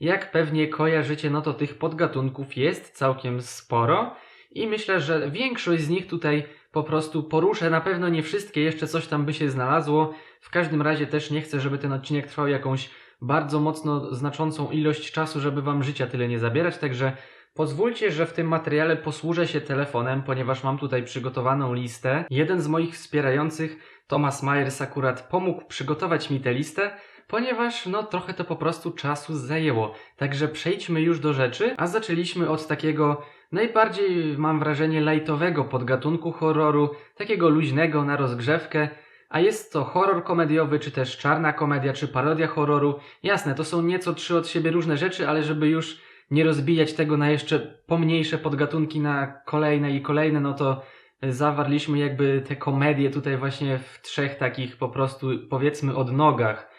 Jak pewnie kojarzycie, no to tych podgatunków jest całkiem sporo i myślę, że większość z nich tutaj po prostu poruszę. Na pewno nie wszystkie, jeszcze coś tam by się znalazło. W każdym razie też nie chcę, żeby ten odcinek trwał jakąś bardzo mocno znaczącą ilość czasu, żeby wam życia tyle nie zabierać, także pozwólcie, że w tym materiale posłużę się telefonem, ponieważ mam tutaj przygotowaną listę. Jeden z moich wspierających, Thomas Myers, akurat pomógł przygotować mi tę listę, ponieważ no trochę to po prostu czasu zajęło. Także przejdźmy już do rzeczy, a zaczęliśmy od takiego najbardziej, mam wrażenie, lajtowego podgatunku horroru, takiego luźnego na rozgrzewkę, a jest to horror komediowy, czy też czarna komedia, czy parodia horroru. Jasne, to są nieco trzy od siebie różne rzeczy, ale żeby już nie rozbijać tego na jeszcze pomniejsze podgatunki, na kolejne i kolejne, no to zawarliśmy jakby te komedie tutaj właśnie w trzech takich po prostu powiedzmy odnogach.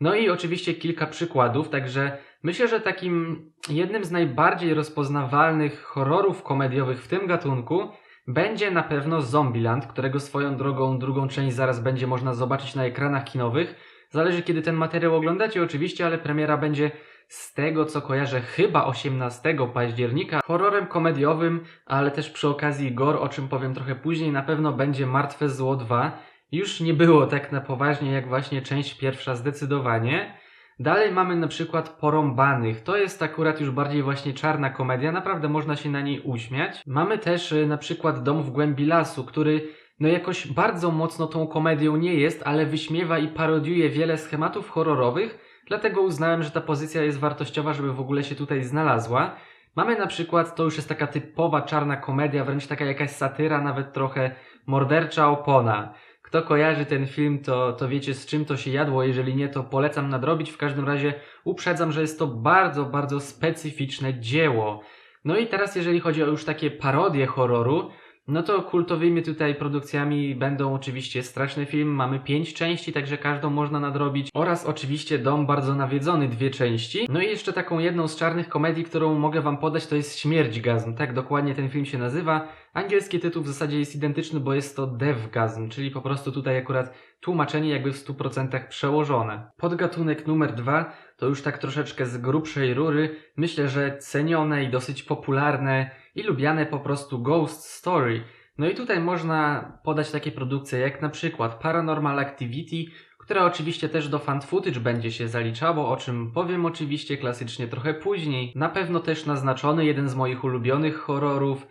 No i oczywiście kilka przykładów, także myślę, że takim jednym z najbardziej rozpoznawalnych horrorów komediowych w tym gatunku będzie na pewno Zombieland, którego swoją drogą drugą część zaraz będzie można zobaczyć na ekranach kinowych. Zależy kiedy ten materiał oglądacie oczywiście, ale premiera będzie z tego co kojarzę chyba 18 października. Horrorem komediowym, ale też przy okazji gore, o czym powiem trochę później, na pewno będzie Martwe Zło 2. Już nie było tak na poważnie jak właśnie część pierwsza zdecydowanie. Dalej mamy na przykład Porąbanych. To jest akurat już bardziej właśnie czarna komedia, naprawdę można się na niej uśmiać. Mamy też y, na przykład Dom w głębi lasu, który no jakoś bardzo mocno tą komedią nie jest, ale wyśmiewa i parodiuje wiele schematów horrorowych, dlatego uznałem, że ta pozycja jest wartościowa, żeby w ogóle się tutaj znalazła. Mamy na przykład, to już jest taka typowa czarna komedia, wręcz taka jakaś satyra, nawet trochę mordercza opona. Kto kojarzy ten film, to, to wiecie z czym to się jadło. Jeżeli nie, to polecam nadrobić. W każdym razie uprzedzam, że jest to bardzo, bardzo specyficzne dzieło. No i teraz, jeżeli chodzi o już takie parodie horroru, no to kultowymi tutaj produkcjami będą oczywiście Straszny Film, mamy pięć części, także każdą można nadrobić. Oraz oczywiście Dom bardzo nawiedzony, dwie części. No i jeszcze taką jedną z czarnych komedii, którą mogę wam podać, to jest Śmierć Gazm. Tak dokładnie ten film się nazywa. Angielski tytuł w zasadzie jest identyczny, bo jest to Devgasm, czyli po prostu tutaj akurat tłumaczenie jakby w 100% przełożone. Podgatunek numer dwa to już tak troszeczkę z grubszej rury. Myślę, że cenione i dosyć popularne i lubiane po prostu Ghost Story. No i tutaj można podać takie produkcje jak na przykład Paranormal Activity, które oczywiście też do fan footage będzie się zaliczało, o czym powiem oczywiście klasycznie trochę później. Na pewno też naznaczony jeden z moich ulubionych horrorów,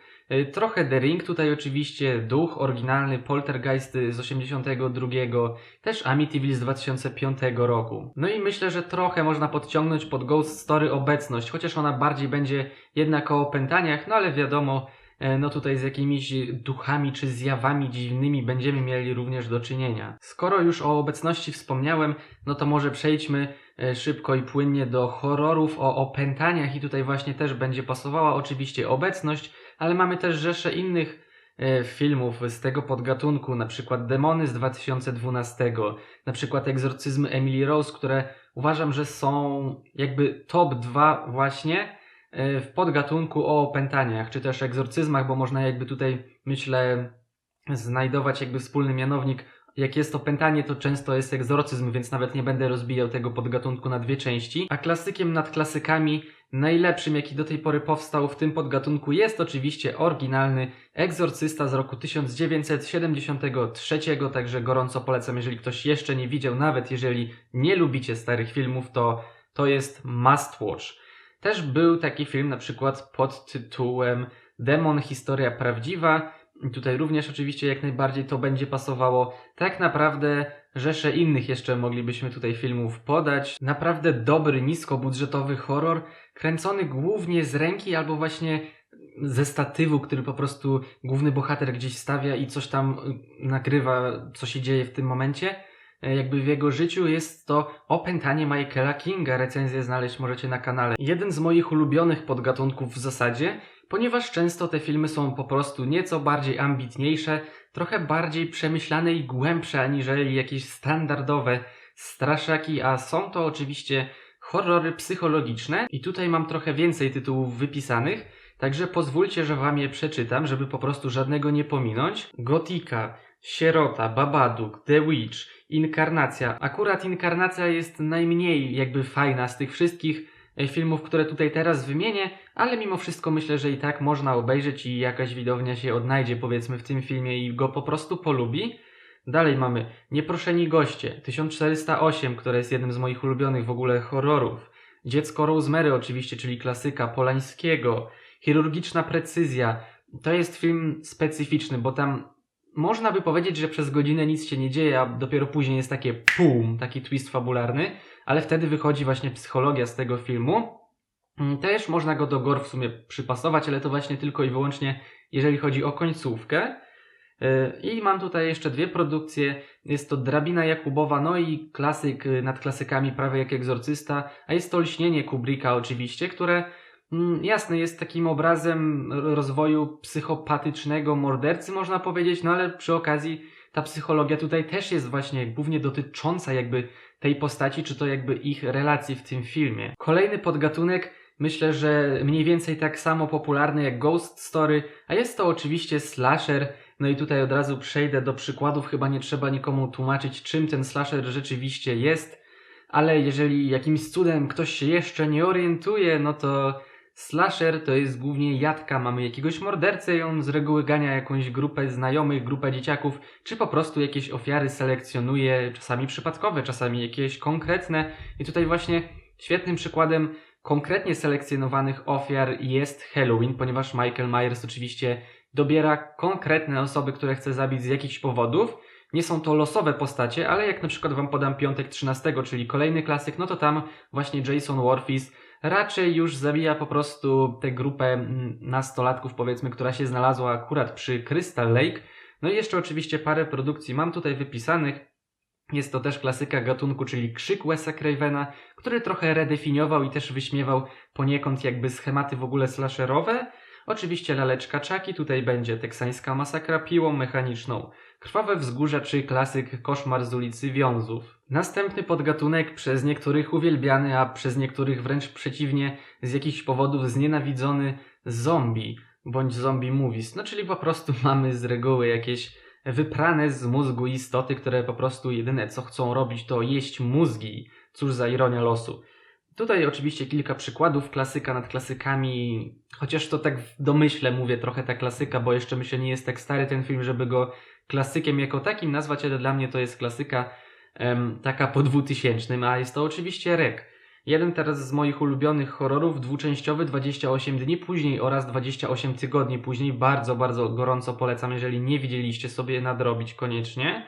Trochę The Ring, tutaj oczywiście duch oryginalny Poltergeist z 82, też Amityville z 2005 roku. No i myślę, że trochę można podciągnąć pod Ghost Story obecność, chociaż ona bardziej będzie jednak o opętaniach, no ale wiadomo, e, no tutaj z jakimiś duchami czy zjawami dziwnymi będziemy mieli również do czynienia. Skoro już o obecności wspomniałem, no to może przejdźmy e, szybko i płynnie do horrorów o opętaniach i tutaj właśnie też będzie pasowała oczywiście obecność, ale mamy też rzesze innych e, filmów z tego podgatunku, na przykład Demony z 2012, na przykład Egzorcyzmy Emily Rose, które uważam, że są jakby top 2 właśnie e, w podgatunku o opętaniach, czy też egzorcyzmach, bo można jakby tutaj, myślę, znajdować jakby wspólny mianownik. Jak jest opętanie, to często jest egzorcyzm, więc nawet nie będę rozbijał tego podgatunku na dwie części. A klasykiem nad klasykami Najlepszym, jaki do tej pory powstał w tym podgatunku jest oczywiście oryginalny Egzorcysta z roku 1973, także gorąco polecam, jeżeli ktoś jeszcze nie widział, nawet jeżeli nie lubicie starych filmów, to to jest must watch. Też był taki film na przykład pod tytułem Demon Historia Prawdziwa. Tutaj również oczywiście jak najbardziej to będzie pasowało. Tak naprawdę rzesze innych jeszcze moglibyśmy tutaj filmów podać. Naprawdę dobry, niskobudżetowy horror, kręcony głównie z ręki albo właśnie ze statywu, który po prostu główny bohater gdzieś stawia i coś tam y, nagrywa, co się dzieje w tym momencie. E, Jakby w jego życiu jest to opętanie Michaela Kinga. Recenzję znaleźć możecie na kanale. Jeden z moich ulubionych podgatunków w zasadzie, ponieważ często te filmy są po prostu nieco bardziej ambitniejsze, trochę bardziej przemyślane i głębsze aniżeli jakieś standardowe straszaki, a są to oczywiście horrory psychologiczne i tutaj mam trochę więcej tytułów wypisanych, także pozwólcie, że wam je przeczytam, żeby po prostu żadnego nie pominąć. Gotika. Sierota, Babadook, The Witch, Inkarnacja. Akurat Inkarnacja jest najmniej jakby fajna z tych wszystkich filmów, które tutaj teraz wymienię, ale mimo wszystko myślę, że i tak można obejrzeć i jakaś widownia się odnajdzie powiedzmy w tym filmie i go po prostu polubi. Dalej mamy Nieproszeni goście, 1408, które jest jednym z moich ulubionych w ogóle horrorów. Dziecko Rosemary oczywiście, czyli klasyka Polańskiego. Chirurgiczna precyzja. To jest film specyficzny, bo tam można by powiedzieć, że przez godzinę nic się nie dzieje, a dopiero później jest takie pum, taki twist fabularny, ale wtedy wychodzi właśnie psychologia z tego filmu. Mm, Też można go do gore w sumie przypasować, ale to właśnie tylko i wyłącznie jeżeli chodzi o końcówkę. Yy, I mam tutaj jeszcze dwie produkcje. Jest to Drabina Jakubowa, no i klasyk yy, nad klasykami prawie jak egzorcysta, a jest to Lśnienie Kubricka oczywiście, które mm, jasne jest takim obrazem rozwoju psychopatycznego mordercy, można powiedzieć, no ale przy okazji ta psychologia tutaj też jest właśnie głównie dotycząca jakby tej postaci, czy to jakby ich relacji w tym filmie. Kolejny podgatunek myślę, że mniej więcej tak samo popularny jak Ghost Story, a jest to oczywiście slasher. No i tutaj od razu przejdę do przykładów, chyba nie trzeba nikomu tłumaczyć, czym ten slasher rzeczywiście jest, ale jeżeli jakimś cudem ktoś się jeszcze nie orientuje, no to slasher to jest głównie jadka. Mamy jakiegoś mordercę i on z reguły gania jakąś grupę znajomych, grupę dzieciaków, czy po prostu jakieś ofiary selekcjonuje, czasami przypadkowe, czasami jakieś konkretne. I tutaj właśnie świetnym przykładem konkretnie selekcjonowanych ofiar jest Halloween, ponieważ Michael Myers oczywiście dobiera konkretne osoby, które chce zabić z jakichś powodów. Nie są to losowe postacie, ale jak na przykład wam podam piątek 13, czyli kolejny klasyk, no to tam właśnie Jason Warfis raczej już zabija po prostu tę grupę mm, nastolatków, powiedzmy, która się znalazła akurat przy Crystal Lake. No i jeszcze oczywiście parę produkcji mam tutaj wypisanych. Jest to też klasyka gatunku, czyli Krzyk Wesa Cravena, który trochę redefiniował i też wyśmiewał poniekąd jakby schematy w ogóle slasherowe. Oczywiście laleczka czaki, tutaj będzie teksańska masakra piłą mechaniczną. Krwawe wzgórza czy klasyk Koszmar z ulicy Wiązów. Następny podgatunek przez niektórych uwielbiany, a przez niektórych wręcz przeciwnie, z jakichś powodów znienawidzony zombie bądź zombie movies. No czyli po prostu mamy z reguły jakieś wyprane z mózgu istoty, które po prostu jedyne co chcą robić to jeść mózgi. Cóż za ironia losu. Tutaj oczywiście kilka przykładów, klasyka nad klasykami, chociaż to tak w domyśle mówię trochę ta klasyka, bo jeszcze myślę nie jest tak stary ten film, żeby go klasykiem jako takim nazwać, ale dla mnie to jest klasyka taka po 2000, a jest to oczywiście Rek. Jeden teraz z moich ulubionych horrorów, dwuczęściowy, 28 dni później oraz 28 tygodni później. Bardzo, bardzo gorąco polecam, jeżeli nie widzieliście sobie nadrobić koniecznie.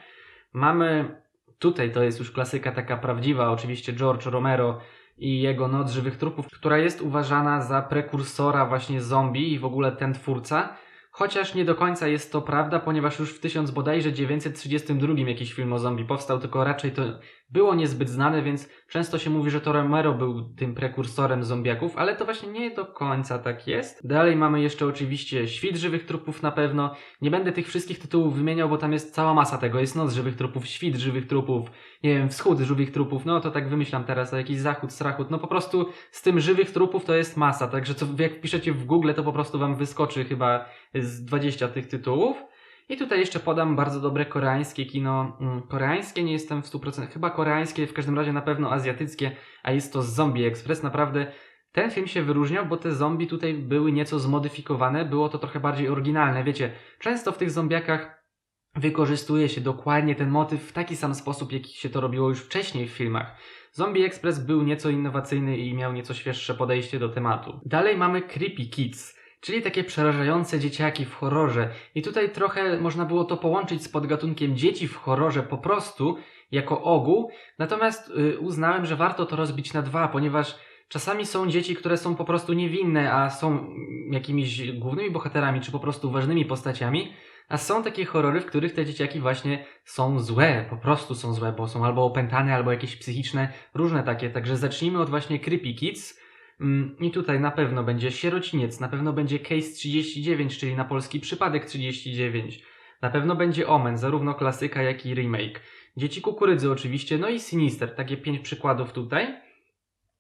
Mamy tutaj, to jest już klasyka taka prawdziwa, oczywiście George Romero i jego Noc Żywych Trupów, która jest uważana za prekursora właśnie zombie i w ogóle ten twórca. Chociaż nie do końca jest to prawda, ponieważ już w 1000 bodajże 932 jakiś film o zombie powstał, tylko raczej to było niezbyt znane, więc często się mówi, że to Romero był tym prekursorem zombiaków, ale to właśnie nie do końca tak jest. Dalej mamy jeszcze oczywiście Świt Żywych Trupów na pewno. Nie będę tych wszystkich tytułów wymieniał, bo tam jest cała masa tego. Jest Noc Żywych Trupów, Świt Żywych Trupów, nie wiem, Wschód Żywych Trupów, no to tak wymyślam teraz, a jakiś Zachód, Strachód, no po prostu z tym Żywych Trupów to jest masa, także co, jak wpiszecie w Google, to po prostu wam wyskoczy chyba z 20 tych tytułów. I tutaj jeszcze podam bardzo dobre koreańskie kino. Mm, Koreańskie nie jestem w 100%, chyba koreańskie, w każdym razie na pewno azjatyckie, a jest to Zombie Express. Naprawdę ten film się wyróżniał, bo te zombie tutaj były nieco zmodyfikowane, było to trochę bardziej oryginalne. Wiecie, często w tych zombiakach wykorzystuje się dokładnie ten motyw w taki sam sposób, jaki się to robiło już wcześniej w filmach. Zombie Express był nieco innowacyjny i miał nieco świeższe podejście do tematu. Dalej mamy Creepy Kids. Czyli takie przerażające dzieciaki w horrorze. I tutaj trochę można było to połączyć z podgatunkiem dzieci w horrorze po prostu, jako ogół. Natomiast y, uznałem, że warto to rozbić na dwa, ponieważ czasami są dzieci, które są po prostu niewinne, a są mm, jakimiś głównymi bohaterami, czy po prostu ważnymi postaciami. A są takie horrory, w których te dzieciaki właśnie są złe, po prostu są złe, bo są albo opętane, albo jakieś psychiczne, różne takie. Także zacznijmy od właśnie Creepy Kids. Mm, I tutaj na pewno będzie Sierociniec, na pewno będzie Case 39, czyli na polski przypadek 39. Na pewno będzie Omen, zarówno klasyka, jak i remake. Dzieci Kukurydzy oczywiście, no i Sinister, takie pięć przykładów tutaj.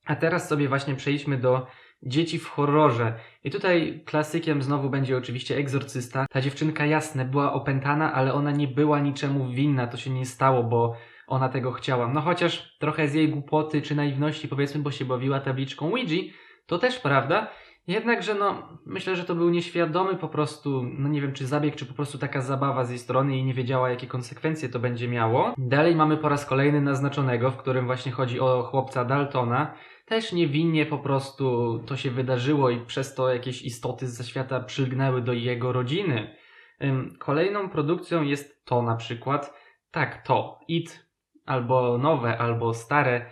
A teraz sobie właśnie przejdźmy do dzieci w horrorze. I tutaj klasykiem znowu będzie oczywiście egzorcysta. Ta dziewczynka jasne była opętana, ale ona nie była niczemu winna, to się nie stało, bo ona tego chciała. No chociaż trochę z jej głupoty czy naiwności powiedzmy, bo się bawiła tabliczką Ouija, to też prawda. Jednakże no, myślę, że to był nieświadomy po prostu, no nie wiem czy zabieg, czy po prostu taka zabawa z jej strony i nie wiedziała jakie konsekwencje to będzie miało. Dalej mamy po raz kolejny naznaczonego, w którym właśnie chodzi o chłopca Daltona. Też niewinnie po prostu to się wydarzyło i przez to jakieś istoty ze świata przylgnęły do jego rodziny. Kolejną produkcją jest to na przykład, tak to, It, albo nowe, albo stare,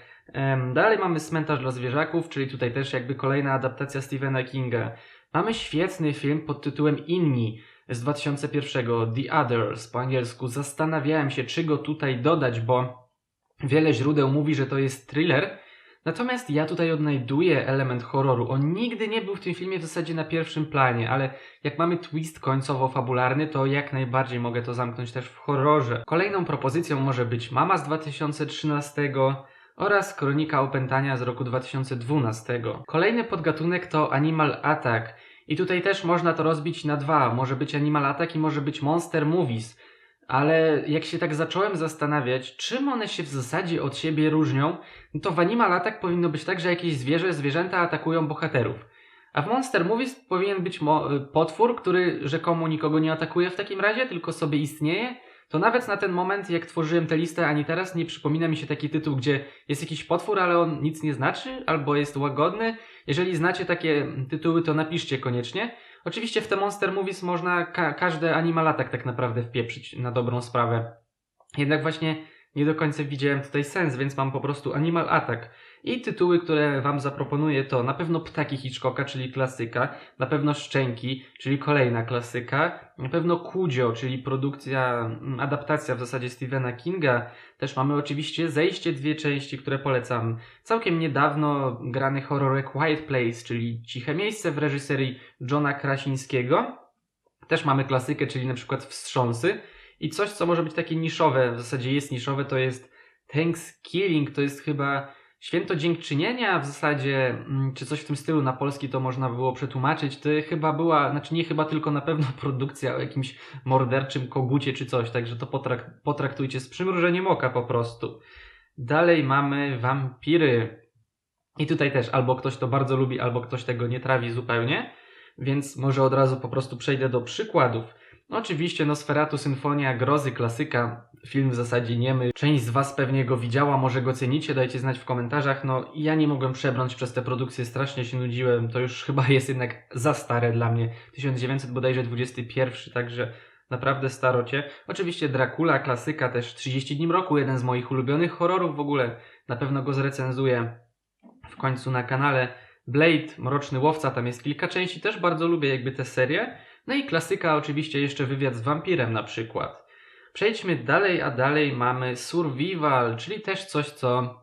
Dalej mamy Cmentarz dla zwierzaków, czyli tutaj też jakby kolejna adaptacja Stephena Kinga. Mamy świetny film pod tytułem Inni z 2001, The Others po angielsku. Zastanawiałem się, czy go tutaj dodać, bo wiele źródeł mówi, że to jest thriller. Natomiast ja tutaj odnajduję element horroru. On nigdy nie był w tym filmie w zasadzie na pierwszym planie, ale jak mamy twist końcowo-fabularny, to jak najbardziej mogę to zamknąć też w horrorze. Kolejną propozycją może być Mama z 2013 oraz Kronika Opętania z roku 2012. Kolejny podgatunek to Animal Attack. I tutaj też można to rozbić na dwa. Może być Animal Attack i może być Monster Movies. Ale jak się tak zacząłem zastanawiać, czym one się w zasadzie od siebie różnią, no to w Animal Attack powinno być tak, że jakieś zwierzę, zwierzęta atakują bohaterów. A w Monster Movies powinien być mo- potwór, który rzekomo nikogo nie atakuje w takim razie, tylko sobie istnieje to nawet na ten moment, jak tworzyłem tę listę, ani teraz nie przypomina mi się taki tytuł, gdzie jest jakiś potwór, ale on nic nie znaczy, albo jest łagodny. Jeżeli znacie takie tytuły, to napiszcie koniecznie. Oczywiście w te Monster Movies można ka- każde animalatak tak naprawdę wpieprzyć na dobrą sprawę. Jednak właśnie nie do końca widziałem tutaj sens, więc mam po prostu Animal Attack. I tytuły, które Wam zaproponuję to na pewno Ptaki Hitchcocka, czyli klasyka, na pewno Szczęki, czyli kolejna klasyka, na pewno Kudzio, czyli produkcja, mm, adaptacja w zasadzie Stephena Kinga. Też mamy oczywiście Zejście, dwie części, które polecam. Całkiem niedawno grany horror Quiet Place, czyli Ciche Miejsce w reżyserii Johna Krasińskiego. Też mamy klasykę, czyli na przykład Wstrząsy. I coś, co może być takie niszowe, w zasadzie jest niszowe, to jest Thanksgiving, to jest chyba Święto Dziękczynienia w zasadzie, mm, czy coś w tym stylu na polski to można było przetłumaczyć. To chyba była, znaczy nie chyba, tylko na pewno produkcja o jakimś morderczym kogucie czy coś, także to potrak potraktujcie z przymrużeniem oka po prostu. Dalej mamy wampiry. I tutaj też albo ktoś to bardzo lubi, albo ktoś tego nie trawi zupełnie, więc może od razu po prostu przejdę do przykładów. No oczywiście Nosferatu Symfonia Grozy, klasyka, film w zasadzie niemy. Część z Was pewnie go widziała, może go cenicie, dajcie znać w komentarzach. No ja nie mogłem przebrnąć przez tę produkcję, strasznie się nudziłem, to już chyba jest jednak za stare dla mnie. 1900 bodajże 21, także naprawdę starocie. Oczywiście Dracula, klasyka, też 30 dni mroku, jeden z moich ulubionych horrorów w ogóle. Na pewno go zrecenzuję w końcu na kanale. Blade, Mroczny Łowca, tam jest kilka części, też bardzo lubię jakby tę serię. No i klasyka oczywiście jeszcze wywiad z wampirem na przykład. Przejdźmy dalej, a dalej mamy survival, czyli też coś, co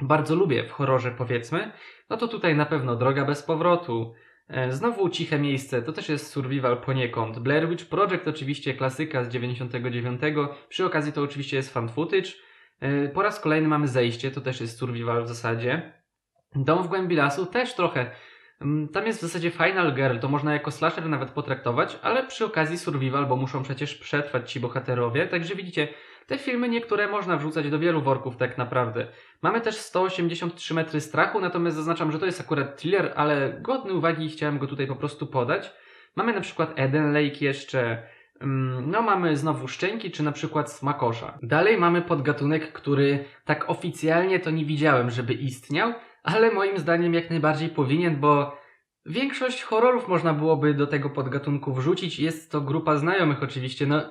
bardzo lubię w horrorze powiedzmy. No to tutaj na pewno Droga bez powrotu. E, Znowu Ciche Miejsce, to też jest survival poniekąd. Blair Witch Project oczywiście klasyka z 99. Przy okazji to oczywiście jest fan footage. E, Po raz kolejny mamy Zejście, to też jest survival w zasadzie. Dom w głębi lasu też trochę Tam jest w zasadzie Final Girl, to można jako slasher nawet potraktować, ale przy okazji survival, bo muszą przecież przetrwać ci bohaterowie, także widzicie, te filmy niektóre można wrzucać do wielu worków tak naprawdę. Mamy też 183 metry strachu, natomiast zaznaczam, że to jest akurat thriller, ale godny uwagi i chciałem go tutaj po prostu podać. Mamy na przykład Eden Lake jeszcze, mm, no mamy znowu Szczęki, czy na przykład Smakosza. Dalej mamy podgatunek, który tak oficjalnie to nie widziałem, żeby istniał, ale moim zdaniem jak najbardziej powinien, bo większość horrorów można byłoby do tego podgatunku wrzucić. Jest to grupa znajomych oczywiście. No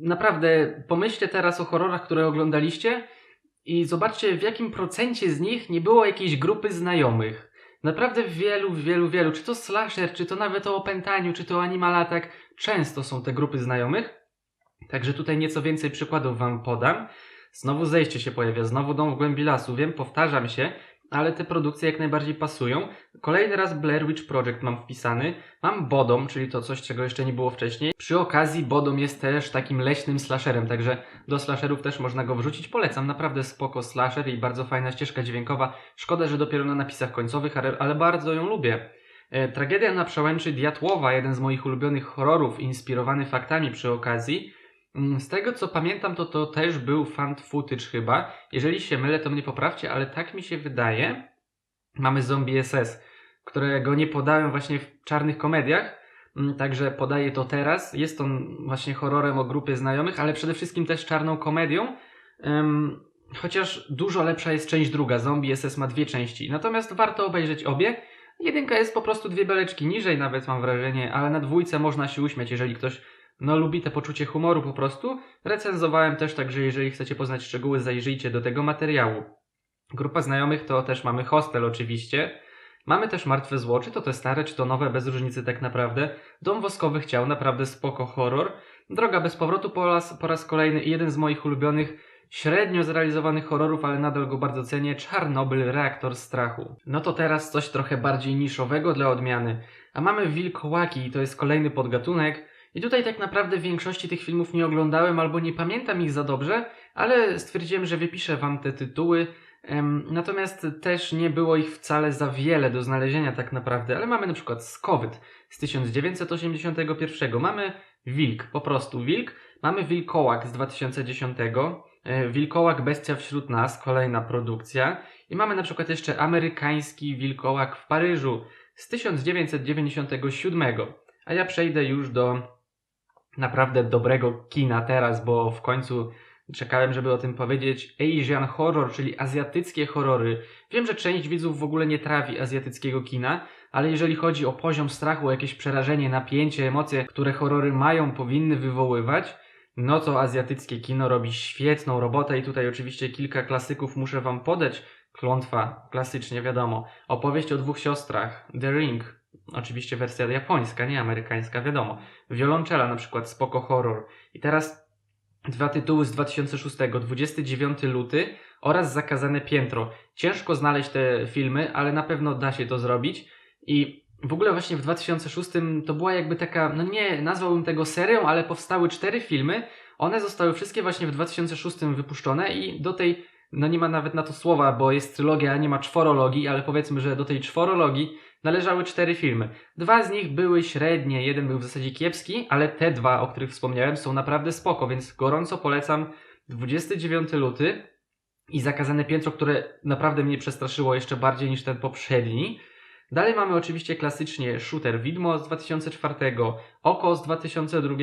naprawdę pomyślcie teraz o horrorach, które oglądaliście i zobaczcie w jakim procencie z nich nie było jakiejś grupy znajomych. Naprawdę w wielu, wielu, wielu, czy to slasher, czy to nawet o opętaniu, czy to attack, często są te grupy znajomych. Także tutaj nieco więcej przykładów wam podam. Znowu zejście się pojawia, znowu dom w głębi lasu. Wiem, powtarzam się, ale te produkcje jak najbardziej pasują. Kolejny raz Blair Witch Project mam wpisany. Mam Bodom, czyli to coś, czego jeszcze nie było wcześniej. Przy okazji Bodom jest też takim leśnym slasherem, także do slasherów też można go wrzucić. Polecam, naprawdę spoko slasher i bardzo fajna ścieżka dźwiękowa. Szkoda, że dopiero na napisach końcowych, ale, bardzo ją lubię. E, Tragedia na przełęczy Diatłowa, jeden z moich ulubionych horrorów, inspirowany faktami przy okazji. Mm, Z tego co pamiętam, to to też był fan footage chyba. Jeżeli się mylę, to mnie poprawcie, ale tak mi się wydaje. Mamy Zombie SS, którego nie podałem właśnie w czarnych komediach, mm, także podaję to teraz. Jest on właśnie horrorem o grupie znajomych, ale przede wszystkim też czarną komedią. Chociaż dużo lepsza jest część druga. Zombie SS ma dwie części, natomiast warto obejrzeć obie. Jedynka jest po prostu dwie beleczki niżej, nawet mam wrażenie, ale na dwójce można się uśmiać, jeżeli ktoś no, lubi te poczucie humoru po prostu. Recenzowałem też, także jeżeli chcecie poznać szczegóły, zajrzyjcie do tego materiału. Grupa znajomych to też mamy hostel oczywiście. Mamy też Martwe Zło, czy to te stare, czy to nowe, bez różnicy tak naprawdę. Dom Woskowych Ciał, naprawdę spoko horror. Droga bez powrotu po raz, po raz kolejny i jeden z moich ulubionych, średnio zrealizowanych horrorów, ale nadal go bardzo cenię, Czarnobyl, Reaktor Strachu. No to teraz coś trochę bardziej niszowego dla odmiany. A mamy Wilkołaki i to jest kolejny podgatunek. I tutaj tak naprawdę większości tych filmów nie oglądałem albo nie pamiętam ich za dobrze, ale stwierdziłem, że wypiszę wam te tytuły. Natomiast też nie było ich wcale za wiele do znalezienia tak naprawdę, ale mamy na przykład Skowyt z 1981, mamy Wilk, po prostu Wilk, mamy Wilkołak z 2010, e, Wilkołak Bestia wśród nas, kolejna produkcja i mamy na przykład jeszcze amerykański Wilkołak w Paryżu z 1997. A ja przejdę już do naprawdę dobrego kina teraz, bo w końcu czekałem, żeby o tym powiedzieć. Asian horror, czyli azjatyckie horrory. Wiem, że część widzów w ogóle nie trawi azjatyckiego kina, ale jeżeli chodzi o poziom strachu, jakieś przerażenie, napięcie, emocje, które horrory mają, powinny wywoływać, no to azjatyckie kino robi świetną robotę i tutaj oczywiście kilka klasyków muszę wam podać. Klątwa, klasycznie wiadomo. Opowieść o dwóch siostrach, The Ring, oczywiście wersja japońska, nie amerykańska, wiadomo. Wiolonczela na przykład, spoko horror. I teraz dwa tytuły z 2006, 29 luty oraz Zakazane Piętro. Ciężko znaleźć te filmy, ale na pewno da się to zrobić. I w ogóle właśnie w 2006 to była jakby taka, no nie nazwałbym tego serią, ale powstały cztery filmy. One zostały wszystkie właśnie w 2006 wypuszczone i do tej, no nie ma nawet na to słowa, bo jest trylogia, nie ma czworologii, ale powiedzmy, że do tej czworologii należały cztery filmy. Dwa z nich były średnie, jeden był w zasadzie kiepski, ale te dwa, o których wspomniałem, są naprawdę spoko, więc gorąco polecam 29 luty i Zakazane Piętro, które naprawdę mnie przestraszyło jeszcze bardziej niż ten poprzedni. Dalej mamy oczywiście klasycznie Shooter Widmo z 2004, Oko z 2002,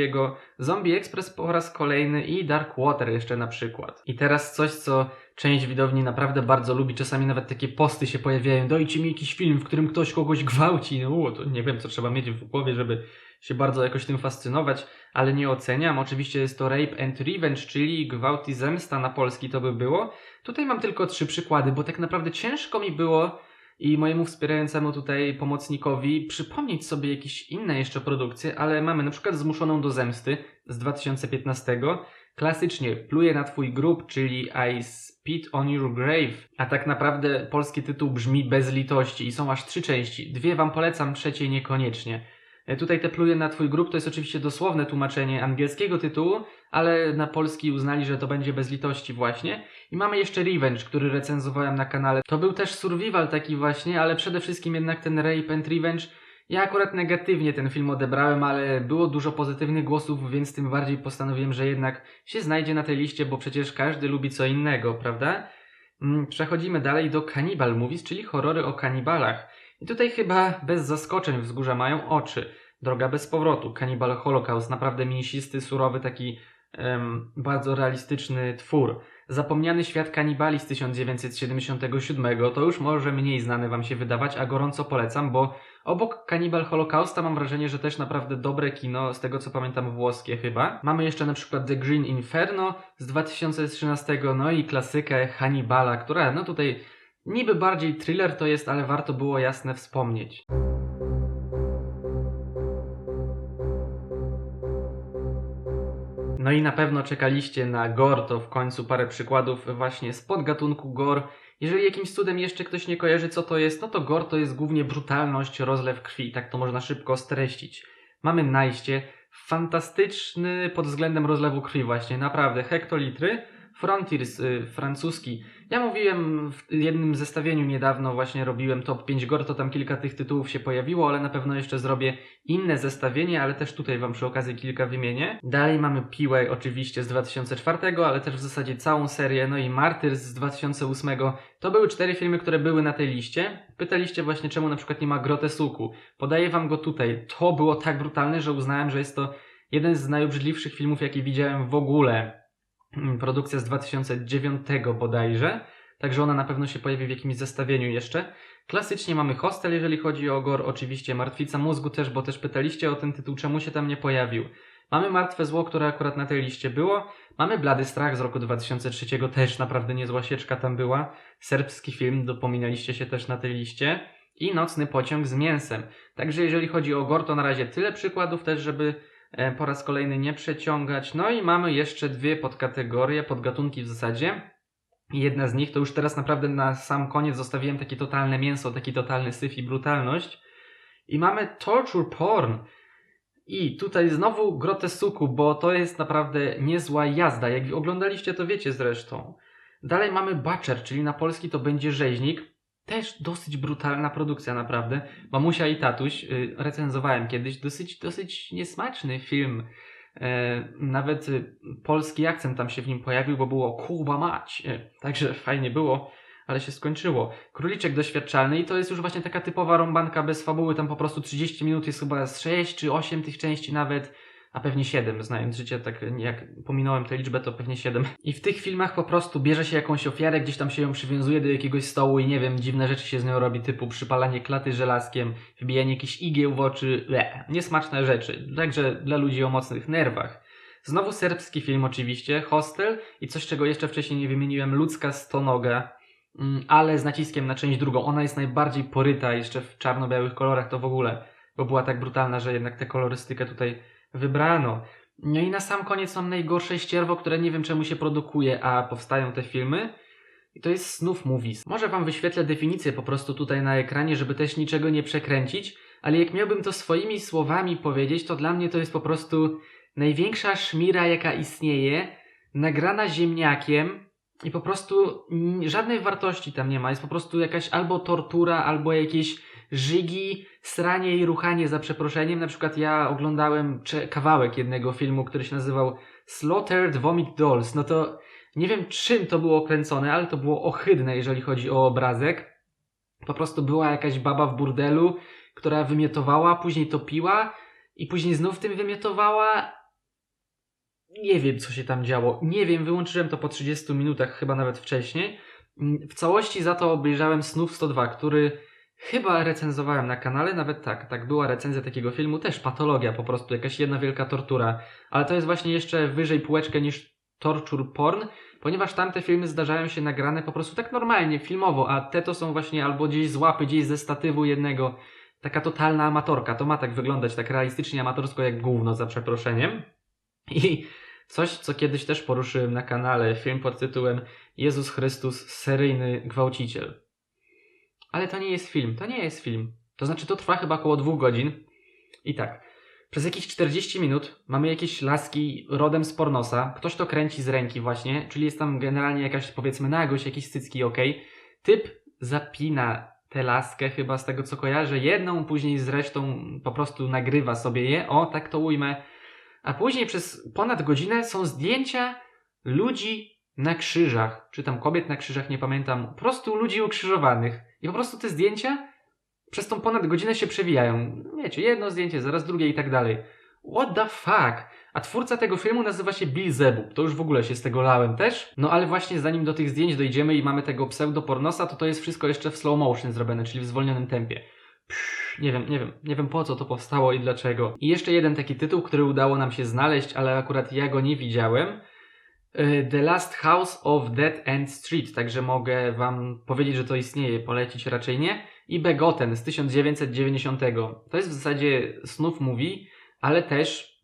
Zombie Express po raz kolejny i Dark Water jeszcze na przykład. I teraz coś, co część widowni naprawdę bardzo lubi, czasami nawet takie posty się pojawiają, dajcie mi jakiś film, w którym ktoś kogoś gwałci, no to nie wiem co trzeba mieć w głowie, żeby się bardzo jakoś tym fascynować, ale nie oceniam. Oczywiście jest to Rape and Revenge, czyli gwałt i zemsta na polski to by było. Tutaj mam tylko trzy przykłady, bo tak naprawdę ciężko mi było i mojemu wspierającemu tutaj pomocnikowi przypomnieć sobie jakieś inne jeszcze produkcje, ale mamy na przykład Zmuszoną do zemsty z 2015, klasycznie Pluje na twój grób, czyli I Spit on Your Grave, a tak naprawdę polski tytuł brzmi Bez litości i są aż trzy części. Dwie wam polecam, trzeciej niekoniecznie. E, Tutaj te pluje na twój grób to jest oczywiście dosłowne tłumaczenie angielskiego tytułu, ale na polski uznali, że to będzie bez litości właśnie. I mamy jeszcze Revenge, który recenzowałem na kanale. To był też survival taki właśnie, ale przede wszystkim jednak ten Rape and Revenge. Ja akurat negatywnie ten film odebrałem, ale było dużo pozytywnych głosów, więc tym bardziej postanowiłem, że jednak się znajdzie na tej liście, bo przecież każdy lubi co innego, prawda? Mm, Przechodzimy dalej do Cannibal Movies, czyli horrory o kanibalach. I tutaj chyba bez zaskoczeń wzgórza mają oczy. Droga bez powrotu, Cannibal Holocaust, naprawdę mięsisty, surowy, taki em, bardzo realistyczny twór. Zapomniany świat kanibali z 1977 to już może mniej znany wam się wydawać, a gorąco polecam, bo obok Cannibal Holocausta mam wrażenie, że też naprawdę dobre kino, z tego co pamiętam włoskie chyba. Mamy jeszcze na przykład The Green Inferno z 2013, no i klasykę Hannibala, która no tutaj niby bardziej thriller to jest, ale warto było jasne wspomnieć. No i na pewno czekaliście na gore, to w końcu parę przykładów właśnie z podgatunku gore. Jeżeli jakimś cudem jeszcze ktoś nie kojarzy, co to jest, no to gore to jest głównie brutalność, rozlew krwi. Tak to można szybko streścić. Mamy najście, fantastyczny pod względem rozlewu krwi właśnie, naprawdę, hektolitry. Frontiers y, francuski. Ja mówiłem w jednym zestawieniu niedawno, właśnie robiłem top 5 gore, to tam kilka tych tytułów się pojawiło, ale na pewno jeszcze zrobię inne zestawienie, ale też tutaj Wam przy okazji kilka wymienię. Dalej mamy Piłę oczywiście z 2004, ale też w zasadzie całą serię, no i Martyrs z 2008. To były cztery filmy, które były na tej liście. Pytaliście właśnie, czemu na przykład nie ma Grotesuku. Podaję Wam go tutaj. To było tak brutalne, że uznałem, że jest to jeden z najobrzydliwszych filmów, jaki widziałem w ogóle. Mm, Produkcja z 2009 bodajże. Także ona na pewno się pojawi w jakimś zestawieniu jeszcze. Klasycznie mamy Hostel, jeżeli chodzi o gore, oczywiście Martwica Mózgu też, bo też pytaliście o ten tytuł, czemu się tam nie pojawił. Mamy Martwe Zło, które akurat na tej liście było. Mamy Blady Strach z roku 2003, też naprawdę niezła sieczka tam była. Serbski film, dopominaliście się też na tej liście. I Nocny Pociąg z Mięsem. Także jeżeli chodzi o gore, to na razie tyle przykładów też, żeby po raz kolejny nie przeciągać. No i mamy jeszcze dwie podkategorie, podgatunki w zasadzie. Jedna z nich to już teraz naprawdę na sam koniec zostawiłem takie totalne mięso, taki totalny syf i brutalność. I mamy torture porn. I tutaj znowu grotesuku, bo to jest naprawdę niezła jazda. Jak oglądaliście, to wiecie zresztą. Dalej mamy Butcher, czyli na polski to będzie rzeźnik. Też dosyć brutalna produkcja, naprawdę. Mamusia i tatuś, y, recenzowałem kiedyś, dosyć, dosyć niesmaczny film. E, nawet y, polski akcent tam się w nim pojawił, bo było Kuba mać. E, także fajnie było, ale się skończyło. Króliczek doświadczalny i to jest już właśnie taka typowa rąbanka bez fabuły. Tam po prostu 30 minut jest chyba z 6 czy 8 tych części nawet, a pewnie 7. Znając życie, tak jak pominąłem tę liczbę, to pewnie 7. I w tych filmach po prostu bierze się jakąś ofiarę, gdzieś tam się ją przywiązuje do jakiegoś stołu i nie wiem, dziwne rzeczy się z nią robi, typu przypalanie klaty żelazkiem, wbijanie jakichś igieł w oczy, le, niesmaczne rzeczy. Także dla ludzi o mocnych nerwach. Znowu serbski film oczywiście, Hostel i coś, czego jeszcze wcześniej nie wymieniłem, Ludzka stonoga, mm, ale z naciskiem na część drugą. Ona jest najbardziej poryta, jeszcze w czarno-białych kolorach to w ogóle, bo była tak brutalna, że jednak tę kolorystykę tutaj wybrano. No i na sam koniec mam najgorsze ścierwo, które nie wiem czemu się produkuje, a powstają te filmy. I to jest Snoof Movies. Może wam wyświetlę definicję po prostu tutaj na ekranie, żeby też niczego nie przekręcić, ale jak miałbym to swoimi słowami powiedzieć, to dla mnie to jest po prostu największa szmira, jaka istnieje, nagrana ziemniakiem i po prostu żadnej wartości tam nie ma. Jest po prostu jakaś albo tortura, albo jakieś żygi, sranie i ruchanie za przeproszeniem. Na przykład ja oglądałem kawałek jednego filmu, który się nazywał Slaughtered Vomit Dolls. No to nie wiem czym to było kręcone, ale to było ohydne, jeżeli chodzi o obrazek. Po prostu była jakaś baba w burdelu, która wymiotowała, później topiła i później znów tym wymiotowała. Nie wiem, co się tam działo. Nie wiem, wyłączyłem to po 30 minutach, chyba nawet wcześniej. Mm, W całości za to obejrzałem Snów 102, który chyba recenzowałem na kanale, nawet tak, tak, była recenzja takiego filmu, też patologia po prostu, jakaś jedna wielka tortura. Ale to jest właśnie jeszcze wyżej półeczkę niż torture porn, ponieważ tamte filmy zdarzają się nagrane po prostu tak normalnie, filmowo, a te to są właśnie albo gdzieś z łapy, gdzieś ze statywu jednego. Taka totalna amatorka. To ma tak wyglądać, tak realistycznie amatorsko jak gówno, za przeproszeniem. I coś, co kiedyś też poruszyłem na kanale, film pod tytułem Jezus Chrystus, seryjny gwałciciel. Ale to nie jest film, to nie jest film. To znaczy, to trwa chyba około dwóch godzin. I tak, przez jakieś 40 minut mamy jakieś laski rodem z pornosa. Ktoś to kręci z ręki właśnie, czyli jest tam generalnie jakaś powiedzmy nagość, jakieś cycki, ok. Typ zapina tę laskę chyba z tego co kojarzę, jedną, później z resztą po prostu nagrywa sobie je, o tak to ujmę. A później przez ponad godzinę są zdjęcia ludzi na krzyżach, czy tam kobiet na krzyżach, nie pamiętam, po prostu ludzi ukrzyżowanych. I po prostu te zdjęcia przez tą ponad godzinę się przewijają. Wiecie, jedno zdjęcie, zaraz drugie i tak dalej. What the fuck? A twórca tego filmu nazywa się Bill Zebub. To już w ogóle się z tego lałem też. No ale właśnie zanim do tych zdjęć dojdziemy i mamy tego pseudopornosa, to to jest wszystko jeszcze w slow motion zrobione, czyli w zwolnionym tempie. Psz, nie wiem, nie wiem, nie wiem po co to powstało i dlaczego. I jeszcze jeden taki tytuł, który udało nam się znaleźć, ale akurat ja go nie widziałem. Y, The Last House of Dead End Street, także mogę wam powiedzieć, że to istnieje, polecić raczej nie. I Begotten z 1990. To jest w zasadzie snów movie, ale też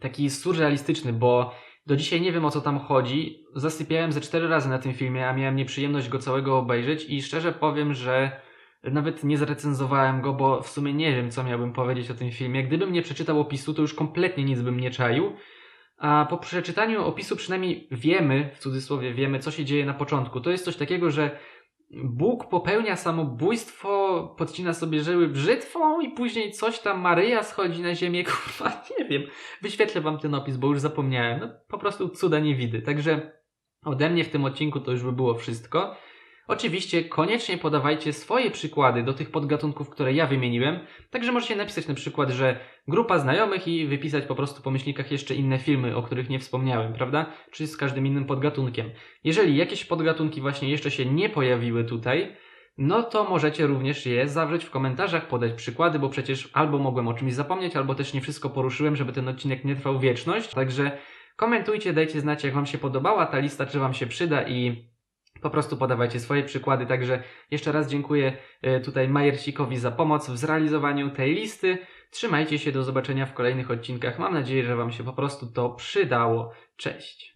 taki surrealistyczny, bo Do dzisiaj nie wiem o co tam chodzi. Zasypiałem ze cztery razy na tym filmie, a miałem nieprzyjemność go całego obejrzeć i szczerze powiem, że nawet nie zrecenzowałem go, bo w sumie nie wiem co miałbym powiedzieć o tym filmie. Gdybym nie przeczytał opisu, to już kompletnie nic bym nie czaił. A po przeczytaniu opisu przynajmniej wiemy, w cudzysłowie wiemy, co się dzieje na początku. To jest coś takiego, że Bóg popełnia samobójstwo, podcina sobie żyły brzytwą i później coś tam Maryja schodzi na ziemię, kurwa, nie wiem. Wyświetlę wam ten opis, bo już zapomniałem. No, po prostu cuda nie widy. Także ode mnie w tym odcinku to już by było wszystko. Oczywiście koniecznie podawajcie swoje przykłady do tych podgatunków, które ja wymieniłem. Także możecie napisać na przykład, że grupa znajomych i wypisać po prostu po myślnikach jeszcze inne filmy, o których nie wspomniałem, prawda? Czy z każdym innym podgatunkiem. Jeżeli jakieś podgatunki właśnie jeszcze się nie pojawiły tutaj, no to możecie również je zawrzeć w komentarzach, podać przykłady, bo przecież albo mogłem o czymś zapomnieć, albo też nie wszystko poruszyłem, żeby ten odcinek nie trwał wieczność. Także komentujcie, dajcie znać, jak Wam się podobała ta lista, czy Wam się przyda i po prostu podawajcie swoje przykłady. Także jeszcze raz dziękuję e, tutaj Majersikowi za pomoc w zrealizowaniu tej listy. Trzymajcie się, do zobaczenia w kolejnych odcinkach. Mam nadzieję, że Wam się po prostu to przydało. Cześć!